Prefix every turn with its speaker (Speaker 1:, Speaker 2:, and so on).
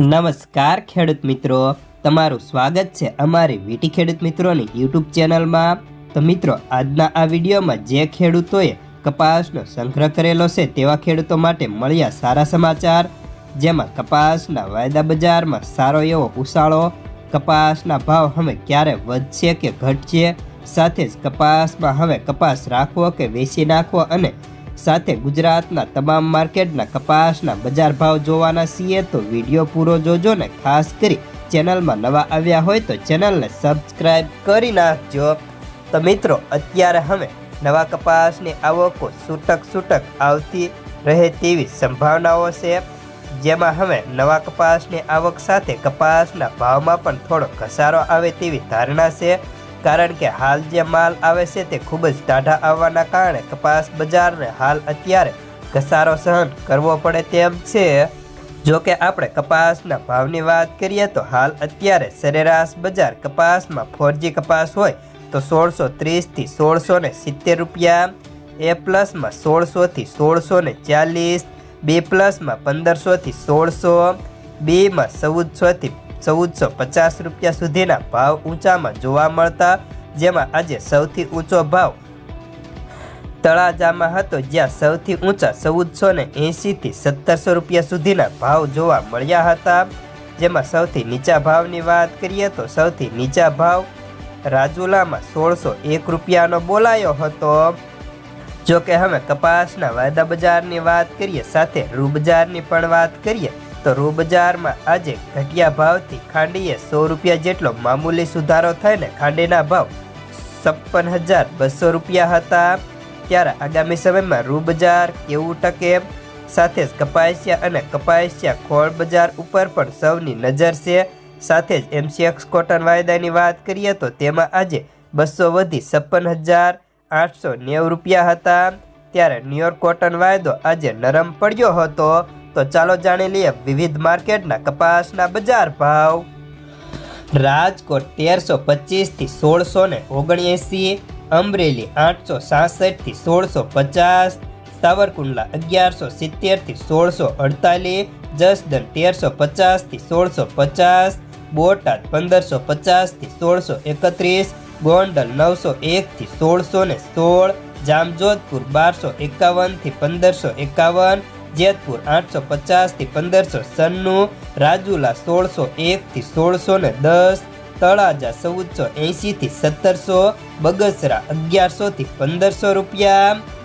Speaker 1: નમસ્કાર ખેડૂત મિત્રો. તમારું સ્વાગત છે અમારી વીટી ખેડૂત મિત્રોની યુટ્યુબ ચેનલમાં. તો મિત્રો, આજના આ વિડીયોમાં જે ખેડૂતોએ કપાસનો સંગ્રહ કરેલો છે તેવા ખેડૂતો માટે મળ્યા સારા સમાચાર. જેમાં કપાસના વાયદા બજારમાં સારો એવો ઉછાળો, કપાસના ભાવ હવે ક્યારે વધશે કે ઘટશે, સાથે જ કપાસમાં હવે કપાસ રાખવો કે વેચી નાખવો અને સાથે ગુજરાતના તમામ માર્કેટના કપાસના બજાર ભાવ જોવાના છીએ તો વીડિયો પૂરો જોજો ને ખાસ કરી ચેનલમાં નવા આવ્યા હોય તો ચેનલને સબસ્ક્રાઈબ કરી નાખજો. તો મિત્રો, અત્યારે હવે નવા કપાસની આવકો છૂટક છૂટક આવતી રહે તેવી સંભાવનાઓ છે. જેમાં હવે નવા કપાસની આવક સાથે કપાસના ભાવમાં પણ થોડો ઘસારો આવે તેવી ધારણા છે. કારણ કે હાલ જે માલ આવે છે તે ખૂબ જ ટાઢા આવવાના કારણે કપાસ બજારને હાલ અત્યારે ઘસારો સહન કરવો પડે તેમ છે. જો કે આપણે કપાસના ભાવની વાત કરીએ તો હાલ અત્યારે સરેરાશ બજાર કપાસમાં ફોરજી કપાસ હોય તો સોળસો ત્રીસથી સોળસો ને સિત્તેર રૂપિયા, એ પ્લસમાં સોળસોથી સોળસો ને ચાલીસ, બી પ્લસમાં પંદરસોથી સોળસો, બીમાં ચૌદસોથી ચૌદસો પચાસ રૂપિયા સુધીના ભાવ ઊંચામાં જોવા મળતા, જેમાં આજે સૌથી ઊંચો ભાવ તળાજામાં હતો, જ્યાં સૌથી ઊંચા ચૌદસો ને એંશીથી સત્તરસો રૂપિયા સુધીના ભાવ જોવા મળ્યા હતા. જેમાં સૌથી નીચા ભાવની વાત કરીએ તો સૌથી નીચા ભાવ રાજુલામાં સોળસો એક રૂપિયાનો બોલાયો હતો. જો કે હવે કપાસના વાયદા બજારની વાત કરીએ, સાથે રૂ બજારની પણ વાત કરીએ તો રૂ બજારમાં આજે ઘટિયા ભાવથી ખાંડીએ સો રૂપિયા જેટલો મામૂલી સુધારો થઈને ખાંડીના ભાવ છપ્પન હજાર બસો રૂપિયા હતા. ત્યારે આગામી સમયમાં રૂ બજાર કેવું ટકે? સાથે જ કપાસિયા અને કપાસિયા ખોળ બજાર ઉપર પણ સૌની નજર છે. સાથે જ એમસીએક્સ કોટન વાયદાની વાત કરીએ તો તેમાં આજે બસો વધી છપ્પન હજાર આઠસો નેવું રૂપિયા હતા. ત્યારે ન્યુયોર્ક કોટન વાયદો આજે નરમ પડ્યો હતો. તો ચાલો જાણી લઈએ વિવિધ માર્કેટના કપાસના બજાર ભાવ. રાજકોટ તેરસો પચીસથી સોળસો ને ઓગણએંસી અમરેલી આઠસો સાસઠથી સોળસો પચાસ, સાવરકુંડલા અગિયારસો સિત્તેરથી સોળસો અડતાલીસ જસદન તેરસો પચાસથી સોળસો પચાસ, બોટાદ પંદરસો પચાસથી સોળસો એકત્રીસ, ગોંડલ નવસો એકથી સોળસો ને સોળ, જામજોધપુર બારસો એકાવનથી પંદરસો એકાવન જેતપુર આઠસો પચાસથી પંદરસો સન્નું, રાજુલા સોળસો એકથી સોળસો ને દસ, તળાજા ચૌદસો એંશીથી સત્તરસો, બગસરા અગિયારસોથી પંદરસો રૂપિયા.